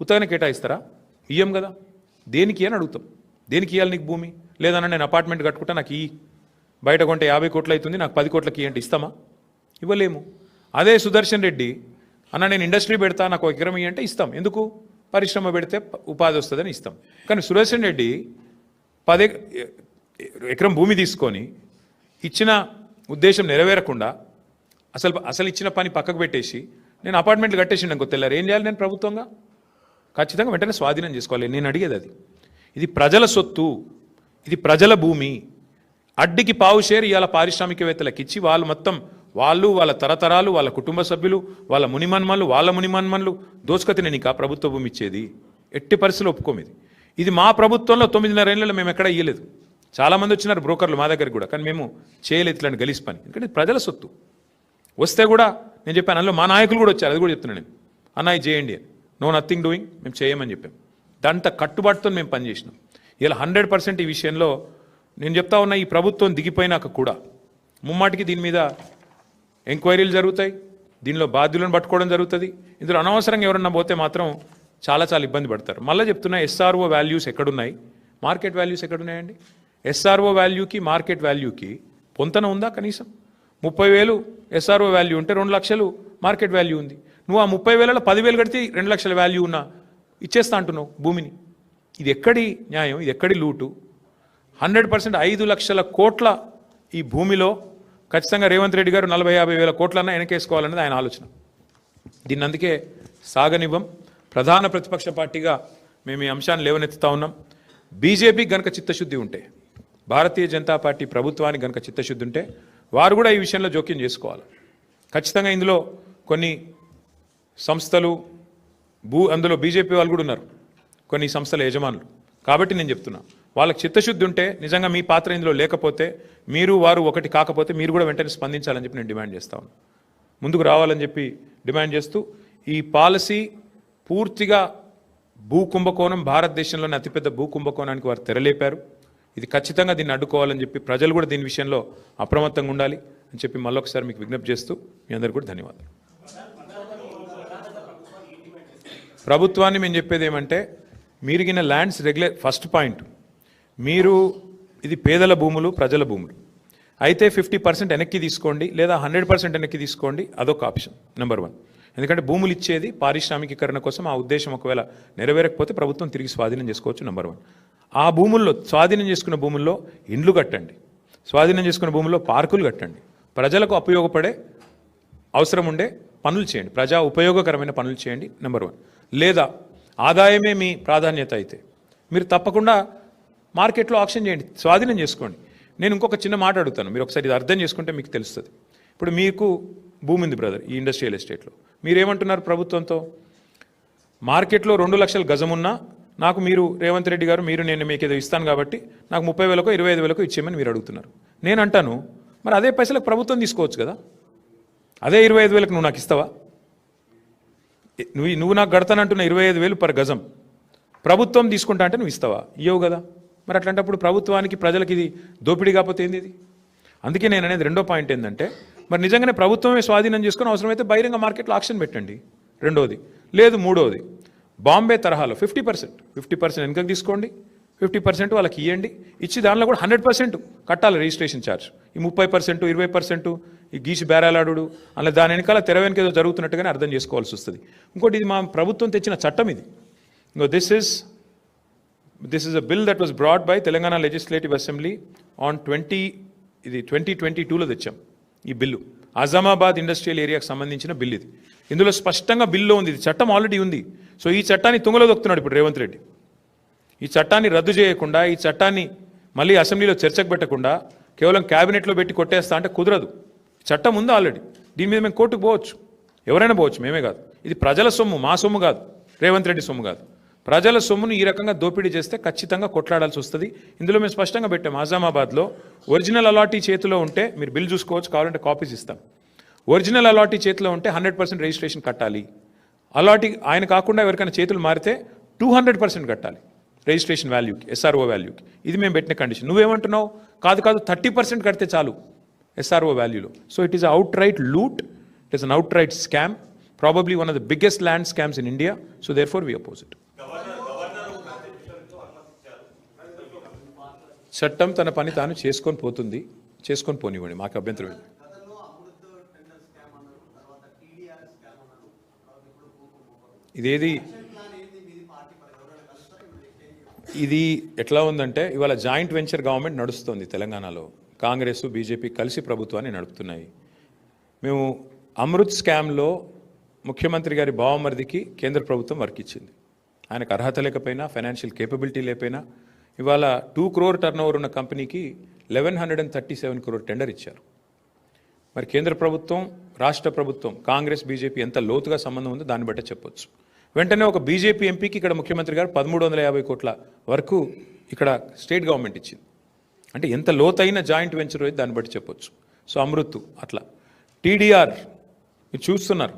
ఉత్తగానే కేటాయిస్తారా? ఇయ్యం కదా. దేనికి అని అడుగుతాం. దేనికి ఇవ్వాలి నీకు భూమి? లేదన్నా నేను అపార్ట్మెంట్ కట్టుకుంటా నాకు ఈ బయట కొంటే యాభై కోట్లు అవుతుంది నాకు పది కోట్లకి ఇవ్వండి ఇస్తామా? ఇవ్వలేము. అదే సుదర్శన్ రెడ్డి అన్న నేను ఇండస్ట్రీ పెడతా నాకు ఒక ఎకరం ఇవ్వంటే ఇస్తాం. ఎందుకు? పరిశ్రమ పెడితే ఉపాధి వస్తుందని ఇస్తాం. కానీ సుదర్శన్ రెడ్డి పదే ఎకరం భూమి తీసుకొని ఇచ్చిన ఉద్దేశం నెరవేరకుండా అసలు అసలు ఇచ్చిన పని పక్కకు పెట్టేసి నేను అపార్ట్మెంట్లు కట్టేసిండు ఇంకో తెల్లారు ఏం చేయాలి నేను ప్రభుత్వంగా? ఖచ్చితంగా వెంటనే స్వాధీనం చేసుకోవాలి. నేను అడిగేది అది. ఇది ప్రజల సొత్తు. ఇది ప్రజల భూమి. అడ్డికి పావు షేర్ ఇవాళ పారిశ్రామికవేత్తలకు ఇచ్చి వాళ్ళు మొత్తం వాళ్ళు వాళ్ళ తరతరాలు వాళ్ళ కుటుంబ సభ్యులు వాళ్ళ మునిమన్మన్లు వాళ్ళ మునిమన్మన్లు దోసుకతి నేను ఇంకా ప్రభుత్వ భూమి ఇచ్చేది. ఎట్టి పరిస్థితులు ఒప్పుకోమిది ఇది. మా ప్రభుత్వంలో తొమ్మిదిన్నర ఏళ్ళలో మేము ఎక్కడ ఇయ్యలేదు. చాలామంది వచ్చినారు బ్రోకర్లు మా దగ్గరికి కూడా. కానీ మేము చేయలేదు ఇట్లాంటి గలీజ్ పని. ఎందుకంటే ప్రజల సొత్తు. వస్తే కూడా నేను చెప్పాను అందులో మా నాయకులు కూడా వచ్చారు అది కూడా చెప్తున్నాను నేను. అన్న చేయండి నో నథింగ్ డూయింగ్ మేము చేయమని చెప్పాం. దాంతో కట్టుబాటుతో మేము పనిచేసినాం. ఇలా హండ్రెడ్ పర్సెంట్ ఈ విషయంలో నేను చెప్తా ఉన్నా ఈ ప్రభుత్వం దిగిపోయినాక కూడా ముమ్మాటికి దీని మీద ఎంక్వైరీలు జరుగుతాయి దీనిలో బాధ్యులను పట్టుకోవడం జరుగుతుంది. ఇందులో అనవసరంగా ఎవరన్నా పోతే మాత్రం చాలా చాలా ఇబ్బంది పడతారు. మళ్ళీ చెప్తున్నా ఎస్ఆర్ఓ వాల్యూస్ ఎక్కడున్నాయి? మార్కెట్ వాల్యూస్ ఎక్కడున్నాయండి? ఎస్ఆర్ఓ వాల్యూకి మార్కెట్ వాల్యూకి పొంతన ఉందా కనీసం? ముప్పై వేలు ఎస్ఆర్ఓ వాల్యూ ఉంటే రెండు లక్షలు మార్కెట్ వాల్యూ ఉంది. నువ్వు ఆ ముప్పై వేలలో పదివేలు కడితే రెండు లక్షల వాల్యూ ఉన్నా ఇచ్చేస్తా అంటున్నావు భూమిని. ఇది ఎక్కడి న్యాయం? ఇది ఎక్కడి లూటు? హండ్రెడ్ పర్సెంట్ ఐదు లక్షల కోట్ల ఈ భూమిలో ఖచ్చితంగా రేవంత్ రెడ్డి గారు నలభై యాభై వేల కోట్లన్నా వెనకేసుకోవాలన్నది ఆయన ఆలోచన. దీన్ని అందుకే సాగనివ్వం. ప్రధాన ప్రతిపక్ష పార్టీగా మేము ఈ అంశాన్ని లేవనెత్తుతా ఉన్నాం. బీజేపీ గనక చిత్తశుద్ధి ఉంటే భారతీయ జనతా పార్టీ ప్రభుత్వానికి గనక చిత్తశుద్ధి ఉంటే వారు కూడా ఈ విషయంలో జోక్యం చేసుకోవాలి. ఖచ్చితంగా ఇందులో కొన్ని సంస్థలు భూ అందులో బీజేపీ వాళ్ళు కూడా ఉన్నారు. కొన్ని సంస్థల యజమానులు. కాబట్టి నేను చెప్తున్నా వాళ్ళకి చిత్తశుద్ధి ఉంటే నిజంగా మీ పాత్ర ఇందులో లేకపోతే మీరు వారు ఒకటి కాకపోతే మీరు కూడా వెంటనే స్పందించాలని చెప్పి నేను డిమాండ్ చేస్తా ముందుకు రావాలని చెప్పి డిమాండ్ చేస్తూ ఈ పాలసీ పూర్తిగా భూ కుంభకోణం భారతదేశంలోని అతిపెద్ద భూ కుంభకోణానికి వారు తెరలేపారు. ఇది ఖచ్చితంగా దీన్ని అడ్డుకోవాలని చెప్పి ప్రజలు కూడా దీని విషయంలో అప్రమత్తంగా ఉండాలి అని చెప్పి మళ్ళొకసారి మీకు విజ్ఞప్తి చేస్తూ మీ అందరికీ కూడా ధన్యవాదాలు. ప్రభుత్వాన్ని మేము చెప్పేది ఏమంటే మీరు గిన ల్యాండ్స్ రెగ్యులర్ ఫస్ట్ పాయింట్ మీరు ఇది పేదల భూములు ప్రజల భూములు. అయితే ఫిఫ్టీ పర్సెంట్ వెనక్కి తీసుకోండి లేదా హండ్రెడ్ పర్సెంట్ వెనక్కి తీసుకోండి అదొక ఆప్షన్ నెంబర్ వన్ ఎందుకంటే భూములు ఇచ్చేది పారిశ్రామికీకరణ కోసం ఆ ఉద్దేశం ఒకవేళ నెరవేరకపోతే ప్రభుత్వం తిరిగి స్వాధీనం చేసుకోవచ్చు నెంబర్ వన్ ఆ భూముల్లో స్వాధీనం చేసుకున్న భూముల్లో ఇండ్లు కట్టండి. స్వాధీనం చేసుకున్న భూముల్లో పార్కులు కట్టండి. ప్రజలకు ఉపయోగపడే అవసరం ఉండే పనులు చేయండి. ప్రజా ఉపయోగకరమైన పనులు చేయండి నెంబర్ వన్ లేదా ఆదాయమే మీ ప్రాధాన్యత అయితే. మీరు తప్పకుండా మార్కెట్లో ఆప్షన్ చేయండి. స్వాధీనం చేసుకోండి. నేను ఇంకొక చిన్న మాట అడుగుతాను. మీరు ఒకసారి ఇది అర్థం చేసుకుంటే మీకు తెలుస్తుంది. ఇప్పుడు మీకు భూమి ఉంది బ్రదర్ ఈ ఇండస్ట్రియల్ ఎస్టేట్లో మీరేమంటున్నారు ప్రభుత్వంతో? మార్కెట్లో రెండు లక్షల గజమున్నా నాకు మీరు రేవంత్ రెడ్డి గారు మీరు నేను మీకు ఏదో ఇస్తాను కాబట్టి నాకు ముప్పై వేలకు ఇరవై ఐదు వేలకు ఇచ్చేయమని మీరు అడుగుతున్నారు. నేను అంటాను మరి అదే పైసలకు ప్రభుత్వం తీసుకోవచ్చు కదా? అదే ఇరవై ఐదు వేలకు నువ్వు నాకు ఇస్తావా? నువ్వు నువ్వు నాకు గడతానంటున్న ఇరవై ఐదు వేలు పర్ గజం. ప్రభుత్వం తీసుకుంటా అంటే నువ్వు ఇస్తావా? ఇవ్వవు కదా. మరి అట్లాంటప్పుడు ప్రభుత్వానికి ప్రజలకి ఇది దోపిడీ కాకపోతే ఏంది ఇది? అందుకే నేను అనేది రెండో పాయింట్ ఏంటంటే మరి నిజంగానే ప్రభుత్వమే స్వాధీనం చేసుకుని అవసరమైతే బహిరంగ మార్కెట్లో ఆక్షన్ పెట్టండి. రెండోది. లేదు మూడోది. బాంబే తరహాలో ఫిఫ్టీ పర్సెంట్. ఫిఫ్టీ పర్సెంట్ వెనుకకు తీసుకోండి. ఫిఫ్టీ పర్సెంట్ వాళ్ళకి ఇవ్వండి ఇచ్చి దానిలో కూడా హండ్రెడ్ పర్సెంట్ కట్టాలి రిజిస్ట్రేషన్ ఛార్జ్. ఈ ముప్పై పర్సెంట్ ఇరవై పర్సెంట్ ఈ గీసి బేరాలాడు అలా దాని వెనకాల తెర వెనక ఏదో జరుగుతున్నట్టుగానే అర్థం చేసుకోవాల్సి వస్తుంది. ఇంకోటి ఇది మా ప్రభుత్వం తెచ్చిన చట్టం ఇది. ఇంకో this is this is a bill that was brought by Telangana legislative assembly on twenty ఇది ట్వంటీ ట్వంటీ టూలో తెచ్చాం ఈ బిల్లు. అజామాబాద్ ఇండస్ట్రియల్ ఏరియాకి సంబంధించిన బిల్ ఇది. ఇందులో స్పష్టంగా బిల్లో ఉంది. ఇది చట్టం ఆల్రెడీ ఉంది. సో ఈ చట్టాన్ని తుంగలో దొక్కుతున్నాడు ఇప్పుడు రేవంత్ రెడ్డి. ఈ చట్టాన్ని రద్దు చేయకుండా ఈ చట్టాన్ని మళ్ళీ అసెంబ్లీలో చర్చకు పెట్టకుండా కేవలం క్యాబినెట్లో పెట్టి కొట్టేస్తా అంటే కుదరదు. చట్టం ఉంది ఆల్రెడీ? దీని మీద మేము కోర్టుకు పోవచ్చు. ఎవరైనా పోవచ్చు మేమే కాదు. ఇది ప్రజల సొమ్ము మా సొమ్ము కాదు. రేవంత్ రెడ్డి సొమ్ము కాదు. ప్రజల సొమ్మును ఈ రకంగా దోపిడీ చేస్తే ఖచ్చితంగా కొట్లాడాల్సి వస్తుంది. ఇందులో మేము స్పష్టంగా పెట్టాం ఆజామాబాద్లో ఒరిజినల్ అలాటీ చేతిలో ఉంటే మీరు బిల్ చూసుకోవచ్చు కావాలంటే కాపీస్ ఇస్తాం. ఒరిజినల్ అలాటీ చేతిలో ఉంటే హండ్రెడ్ పర్సెంట్ రిజిస్ట్రేషన్ కట్టాలి. అలాంటి ఆయన కాకుండా ఎవరికైనా చేతులు మారితే టూ హండ్రెడ్ పర్సెంట్ కట్టాలి. రిజిస్ట్రేషన్ వాల్యూకి ఎస్ఆర్ఓ వాల్యూకి ఇది మేము పెట్టిన కండిషన్ నువ్వేమంటున్నావు? కాదు కాదు థర్టీ పర్సెంట్ కడితే చాలు SRO వాల్యూలో so it is outright loot it is an outright scam probably one of the biggest land scams in India so therefore we oppose it చట్టం తన పని తాను చేసుకొని పోతుంది. చేసుకొని పోనివ్వండి. మాకు అభ్యంతరం లేదు గతంలో అమృత్ టెండర్ స్కామ్ అన్నారు తర్వాత టీడీఆర్ స్కామ్ అన్నారు తర్వాత ఇప్పుడు భూకుంభం ఇదేది యాక్షన్ ప్లాన్ ఏంది మీది పార్టీ పరంగా ఎవరైనా కలుస్తారా ఇప్పుడు ఎక్స్చేంజ్ ఇదేది? ఇది ఎట్లా ఉందంటే ఇవాళ జాయింట్ వెంచర్ గవర్నమెంట్ నడుస్తుంది తెలంగాణలో. కాంగ్రెస్ బీజేపీ కలిసి ప్రభుత్వాన్ని నడుపుతున్నాయి. మేము అమృత్ స్కామ్లో ముఖ్యమంత్రి గారి బావమరిదికి కేంద్ర ప్రభుత్వం వర్క్ ఇచ్చింది. ఆయనకు అర్హత లేకపోయినా ఫైనాన్షియల్ కేపబిలిటీ లేకపోయినా ఇవాళ టూ క్రోర్ టర్న్ ఓవర్ ఉన్న కంపెనీకి eleven hundred and thirty seven crore tender ఇచ్చారు. మరి కేంద్ర ప్రభుత్వం రాష్ట్ర ప్రభుత్వం కాంగ్రెస్ బీజేపీ ఎంత లోతుగా సంబంధం ఉందో దాన్ని బట్టే చెప్పొచ్చు. వెంటనే ఒక బీజేపీ ఎంపీకి ఇక్కడ ముఖ్యమంత్రి గారు పదమూడు వందల యాభై కోట్ల వరకు ఇక్కడ స్టేట్ గవర్నమెంట్ ఇచ్చింది. అంటే ఎంత లోతైన జాయింట్ వెంచర్ అయితే దాన్ని బట్టి చెప్పొచ్చు. సో అమృత్ అట్లా. టీడీఆర్ మీరు చూస్తున్నారు.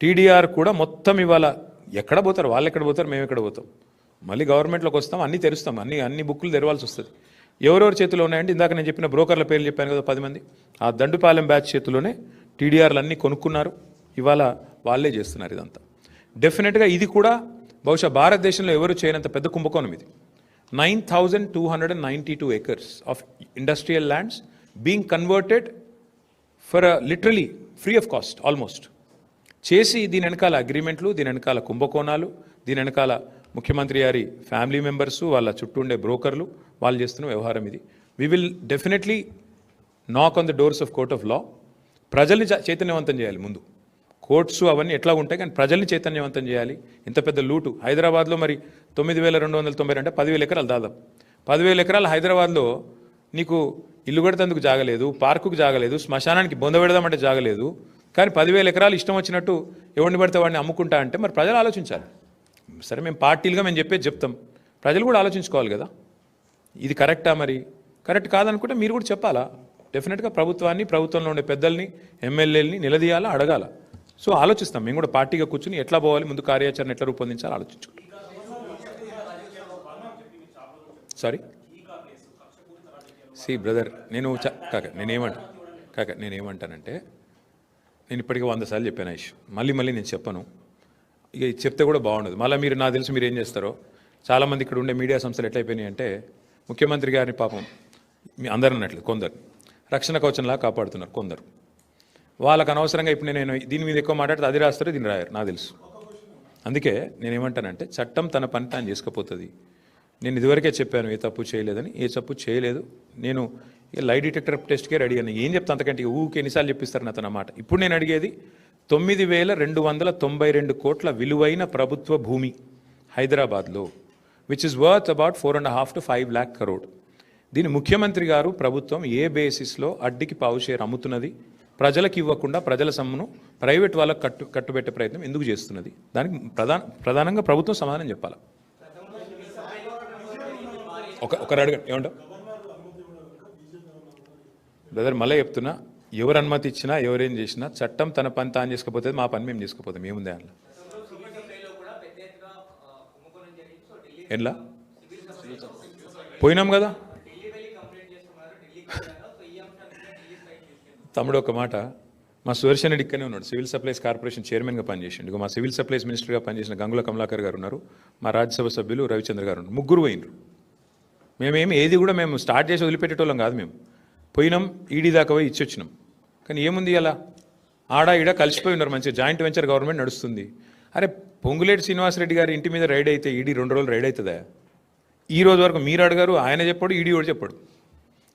టీడీఆర్ కూడా మొత్తం ఇవాళ ఎక్కడ పోతారు? వాళ్ళు ఎక్కడ పోతారు? మేము ఎక్కడ పోతాం? మళ్ళీ గవర్నమెంట్లోకి వస్తాం అన్నీ తెరుస్తాం అన్ని అన్ని బుక్కులు తెరవాల్సి వస్తుంది. ఎవరెవరి చేతిలో ఉన్నాయంటే ఇందాక నేను చెప్పిన బ్రోకర్ల పేర్లు చెప్పాను కదా పది మంది. ఆ దండుపాలెం బ్యాచ్ చేతిలోనే టీడీఆర్లు అన్నీ కొనుక్కున్నారు. ఇవాళ వాళ్ళే చేస్తున్నారు ఇదంతా. డెఫినెట్గా ఇది కూడా బహుశా భారతదేశంలో ఎవరు చేయనంత పెద్ద కుంభకోణం ఇది. Nine thousand two hundred and ninety two acres of industrial lands being converted for literally free of cost almost చేసి దీని వెనకాల అగ్రిమెంట్లు దీని వెనకాల కుంభకోణాలు దీని వెనకాల ముఖ్యమంత్రి గారి ఫ్యామిలీ మెంబర్స్ వాళ్ళ చుట్టూ ఉండే బ్రోకర్లు వాళ్ళు చేస్తున్న వ్యవహారం ఇది. We will definitely knock on the doors of court of law ప్రజల్ని చైతన్యవంతం చేయాలి ముందు. కోర్ట్స్ అవన్నీ ఎట్లా ఉంటాయి? కానీ ప్రజల్ని చైతన్యవంతం చేయాలి. ఇంత పెద్ద లూటు. హైదరాబాద్లో మరి తొమ్మిది వేల రెండు వందల తొంభై అంటే పదివేల ఎకరాలు దాదాపు. పదివేల ఎకరాలు హైదరాబాద్లో నీకు ఇల్లు కడతందుకు జాగలేదు పార్కుకు జాగలేదు శ్మశానానికి బొంద పెడదామంటే జాగలేదు. కానీ పదివేల ఎకరాలు ఇష్టం వచ్చినట్టు ఎవరిని పడితే వాడిని అమ్ముకుంటా అంటే మరి ప్రజలు ఆలోచించాలి. సరే మేము పార్టీలుగా మేము చెప్పేది చెప్తాం. ప్రజలు కూడా ఆలోచించుకోవాలి కదా. ఇది కరెక్టా మరి? కరెక్ట్ కాదనుకుంటే మీరు కూడా చెప్పాలా? డెఫినెట్గా ప్రభుత్వాన్ని ప్రభుత్వంలో ఉండే పెద్దల్ని ఎమ్మెల్యేలని నిలదీయాలా అడగాల? సో ఆలోచిస్తాం. మేము కూడా పార్టీగా కూర్చుని ఎట్లా పోవాలి ముందు కార్యాచరణ ఎట్లా రూపొందించాలి ఆలోచించుకుంటాం. సారీ సి బ్రదర్ నేను కాక నేనేమంటా కాక నేనేమంటానంటే నేను ఇప్పటికీ వంద సార్లు చెప్పాను ఐష్ మళ్ళీ మళ్ళీ నేను చెప్పను. ఇక చెప్తే కూడా బాగుండదు. మళ్ళీ మీరు నాకు తెలుసు మీరు ఏం చేస్తారో చాలామంది ఇక్కడ ఉండే మీడియా సంస్థలు ఎట్లయిపోయినాయి అంటే ముఖ్యమంత్రి గారిని పాపం మీ అందరు అన్నట్లు కొందరు. రక్షణ కవచంలా కాపాడుతున్నారు కొందరు. వాళ్ళకు అనవసరంగా ఇప్పుడు నేను దీని మీద ఎక్కువ మాట్లాడితే అది రాస్తారు దీన్ని రాయరు నాకు తెలుసు. అందుకే నేనేమంటానంటే చట్టం తన పని తాను చేసుకపోతుంది. నేను ఇదివరకే చెప్పాను ఏ తప్పు చేయలేదని. ఏ తప్పు చేయలేదు. నేను ఈ లై డిటెక్టర్ టెస్ట్కే రెడీ అని ఏం చెప్తా అంతకంటే ఇక ఊకే ఎన్నిసార్లు చెప్పిస్తారు అతను అన్నమాట ఇప్పుడు నేను అడిగేది తొమ్మిది వేల రెండు వందల తొంభై రెండు కోట్ల విలువైన ప్రభుత్వ భూమి హైదరాబాద్లో which is worth about four and half to five lakh crore దీని ముఖ్యమంత్రి గారు ప్రభుత్వం ఏ బేసిస్లో అడ్డికి పావు షేర్ అమ్ముతున్నది? ప్రజలకు ఇవ్వకుండా ప్రజల సొమ్మును ప్రైవేట్ వాళ్ళకు కట్టు కట్టుబెట్టే ప్రయత్నం ఎందుకు చేస్తున్నది? దానికి ప్రధాన ప్రధానంగా ప్రభుత్వం సమాధానం చెప్పాలి? ఒక ఒకరు అడగండి ఏమంటావు? బ్రదర్ మళ్ళీ చెప్తున్నా ఎవరు అనుమతి ఇచ్చినా ఎవరేం చేసినా చట్టం తన పని తాను చేసుకపోతే మా పని మేము చేసుకుపోతాం ఏముంది అందులో ఎట్లా? పోయినాం కదా? తమ్ముడు ఒక మాట. మా సుదర్శన్ రెడ్డి ఇక్కడనే ఉన్నాడు. సివిల్ సప్లైస్ కార్పొరేషన్ చైర్మన్గా పనిచేసిండు. ఇక మా సివిల్ సప్లైస్ మినిస్టర్గా పనిచేసిన గంగుల కమలాకర్ గారు ఉన్నారు. మా రాజ్యసభ సభ్యులు రవిచంద్ర గారు ఉన్నారు. ముగ్గురు పోయినరు మేమేమి ఏది కూడా మేము స్టార్ట్ చేసి వదిలిపెట్టేటోళ్ళం కాదు మేము. పోయినాం ఈడీ దాకా పోయి ఇచ్చి వచ్చినాం కానీ ఏముంది అలా ఆడ ఈడ కలిసిపోయి ఉన్నారు మంచిగా. జాయింట్ వెంచర్ గవర్నమెంట్ నడుస్తుంది. అరే పొంగులేటి శ్రీనివాసరెడ్డి గారి ఇంటి మీద రైడ్ అయితే ఈడీ రెండు రోజులు రైడ్ అవుతుందా? ఈ రోజు వరకు మీరు అడగారు ఆయన చెప్పాడు ఈడీ కూడా చెప్పాడు.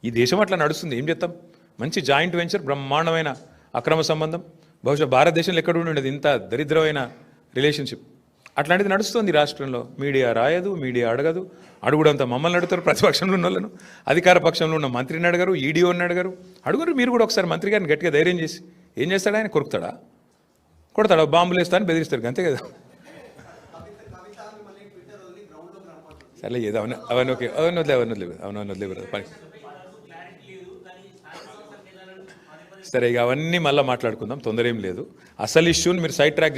ఈ దేశం అట్లా నడుస్తుంది. ఏం చేస్తాం? మంచి జాయింట్ వెంచర్ బ్రహ్మాండమైన అక్రమ సంబంధం బహుశా భారతదేశంలో ఎక్కడ ఉండేది ఇంత దరిద్రమైన రిలేషన్షిప్ అట్లాంటిది నడుస్తుంది ఈ రాష్ట్రంలో మీడియా రాయదు మీడియా అడగదు అడుగుడంతా మమ్మల్ని అడుగుతారు ప్రతిపక్షంలో ఉన్న వాళ్ళను అధికార పక్షంలో ఉన్న మంత్రిని అడగరు ఈడీఓని అడగరు అడుగురు మీరు కూడా ఒకసారి మంత్రి గారిని గట్టిగా ధైర్యం చేసి ఏం చేస్తాడు ఆయన కొరుకుతాడా కొడతాడా బాంబులు వేస్తా అని బెదిరిస్తారు అంతే కదా సరే ఏదో అవన్నీ అవన్నీ ఓకే అవన్నీ వదిలే అవన్నీ వదిలే అవన్నీ వదిలేదు పని సరే ఇక అవన్నీ మళ్ళీ మాట్లాడుకుందాం. తొందర ఏం లేదు. అసలు ఇష్యూని మీరు సైడ్ ట్రాక్